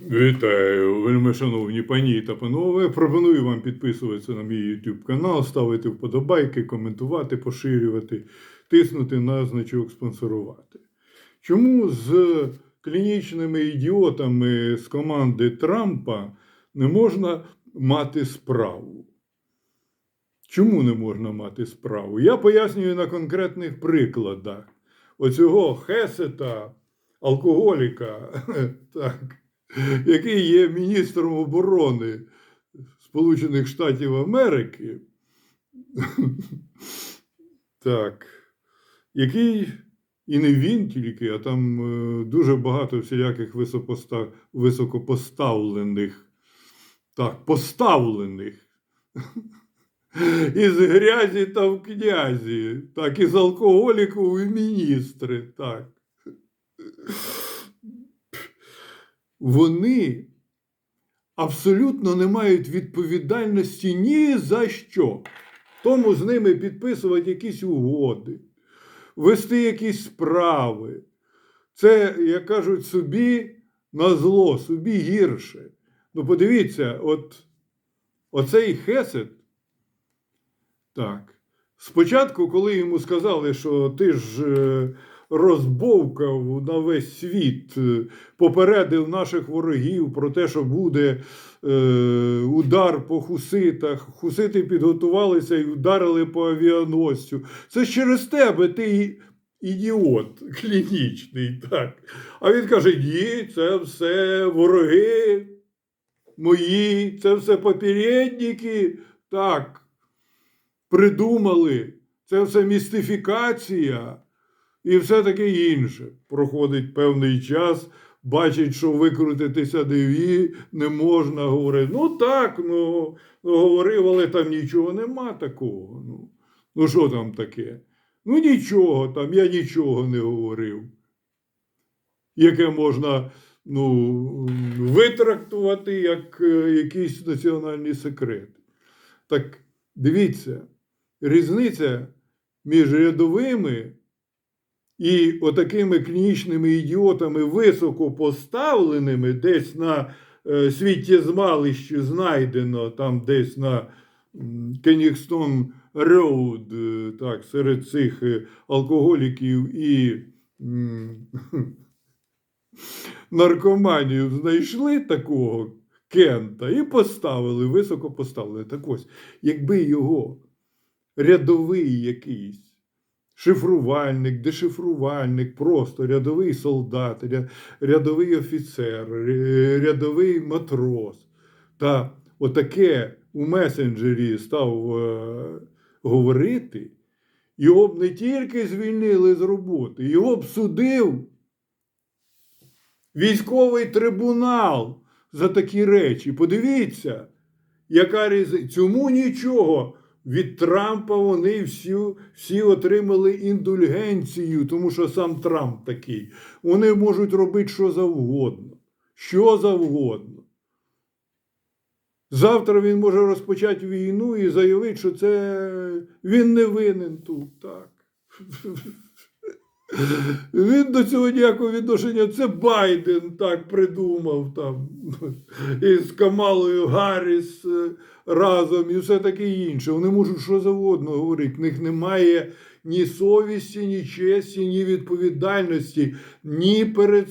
Вітаю, вельми шановні пані та панове. Пропоную вам підписуватися на мій YouTube канал, ставити вподобайки, коментувати, поширювати, тиснути на значок спонсорувати. Чому з клінічними ідіотами з команди Трампа не можна мати справу? Чому не можна мати справу? Я пояснюю на конкретних прикладах. Оцього Хесета, алкоголіка, так, який є міністром оборони Сполучених Штатів Америки, так, який і не він тільки, а там е, дуже багато всіляких високопоставлених, так, поставлених. Із грязі та в князі, так, із алкоголіку в міністри, так. Вони абсолютно не мають відповідальності ні за що. Тому з ними підписувати якісь угоди, вести якісь справи. Це, як кажуть, собі на зло, собі гірше. Ну, подивіться, от оцей Хесед, так. Спочатку, коли йому сказали, що ти ж е, розбовкав на весь світ, е, попередив наших ворогів про те, що буде е, удар по хуситах, хусити підготувалися і вдарили по авіаносцю. Це через тебе ти ідіот клінічний. так. А він каже: ні, це все вороги мої, це все попередники. Так придумали, це все містифікація і все таке інше. Проходить певний час, бачить, що викрутитися диві не можна. Говорить, ну так, ну, ну говорив, але там нічого нема такого. Ну, ну що там таке? Ну нічого там, я нічого не говорив. Яке можна ну, витрактувати як е, якийсь національний секрет. Так дивіться, різниця між рядовими і отакими клінічними ідіотами високо поставленими, десь на е, світтєзмалищі знайдено, там десь на Кенігстон Роуд, е, так, серед цих е, алкоголіків і наркоманів знайшли такого Кента і поставили, високо поставили. Так ось, якби його рядовий якийсь шифрувальник, дешифрувальник, просто рядовий солдат, рядовий офіцер, рядовий матрос, та отаке у месенджері став е, говорити, його б не тільки звільнили з роботи, його б судив військовий трибунал за такі речі. Подивіться, яка різниця. Цьому нічого. Від Трампа вони всі, всі отримали індульгенцію, тому що сам Трамп такий. Вони можуть робити що завгодно. Що завгодно. Завтра він може розпочати війну і заявити, що це він не винен тут. Так. Він до цього ніякого відношення. Це Байден так придумав там із Камалою Гарріс е, разом і все таке інше. Вони можуть що завгодно говорити. В них немає ні совісті, ні честі, ні відповідальності, ні перед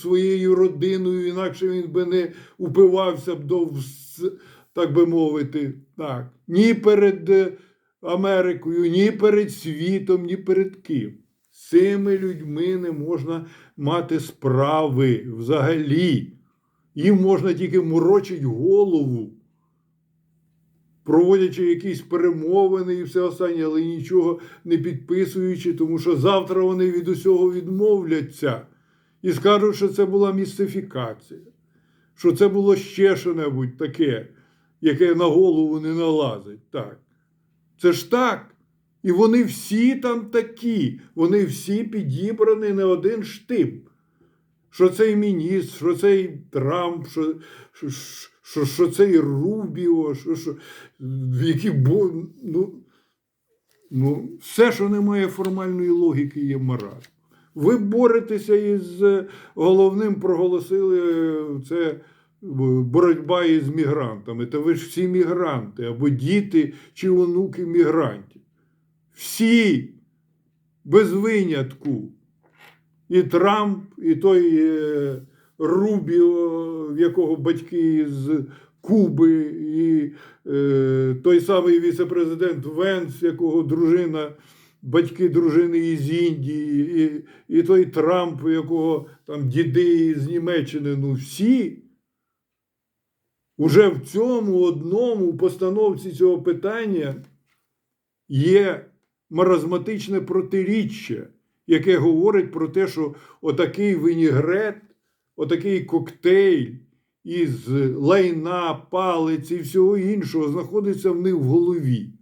своєю родиною, інакше він би не упивався б до так би мовити, так, ні перед е, Америкою, ні перед світом, ні перед ким. Цими людьми не можна мати справи взагалі. Їм можна тільки морочити голову, проводячи якісь перемовини і все останнє, але нічого не підписуючи, тому що завтра вони від усього відмовляться і скажуть, що це була містифікація, що це було ще що-небудь таке, яке на голову не налазить. Так. Це ж так. І вони всі там такі, вони всі підібрані на один штип. Що цей міністр, що цей Трамп, що, що, що, що цей Рубіо, що, що, які бо, ну, ну, все, що не має формальної логіки, є маразм. Ви боретеся із е, головним, проголосили е, це боротьба із мігрантами. Та ви ж всі мігранти або діти чи онуки мігрантів. Всі без винятку. І Трамп, і той е, Рубіо, в якого батьки з Куби, і е, той самий віце-президент Венс, якого дружина, батьки дружини із Індії, і, і той Трамп, якого там діди з Німеччини, ну всі. Уже в цьому одному постановці цього питання є маразматичне протиріччя, яке говорить про те, що отакий винігрет, отакий коктейль із лайна, палиць і всього іншого знаходиться в них в голові.